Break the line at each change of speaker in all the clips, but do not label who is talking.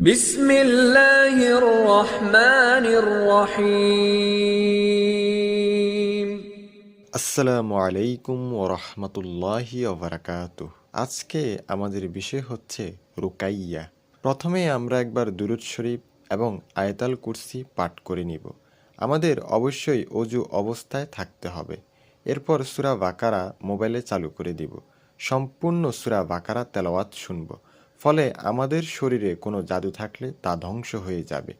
বিসমিল্লাহির
রহমানির আলাইকুম ওয়া রাহমাতুল্লাহি ওয়া আজকে আমাদের বিষয় হচ্ছে রুকাইয়া। প্রথমে আমরা একবার দুরুদ শরীফ এবং আয়তাল কুরসি পাঠ করে নিব। আমাদের অবশ্যই অজু অবস্থায় থাকতে হবে। এরপর সুরা বাকারা মোবাইলে চালু করে দিব। সম্পূর্ণ সুরা বাকারা তেলাওয়াত শুনব। ফলে আমাদের শরীরে কোনো জাদু থাকলে তা ধ্বংস হয়ে যাবে।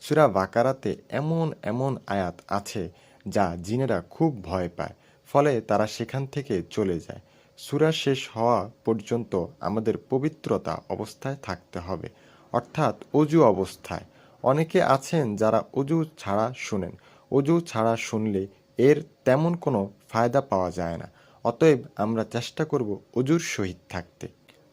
সুরা বাকারাতে এমন এমন আয়াত আছে যা জিনেরা খুব ভয় পায়, ফলে তারা সেখান থেকে চলে যায়। সুরা শেষ হওয়া পর্যন্ত আমাদের পবিত্রতা অবস্থায় থাকতে হবে, অর্থাৎ অজু অবস্থায়। অনেকে আছেন যারা অজু ছাড়া শুনেন। অজু ছাড়া শুনলে এর তেমন কোনো ফায়দা পাওয়া যায় না। অতএব আমরা চেষ্টা করব অজুর সহিত থাকতে।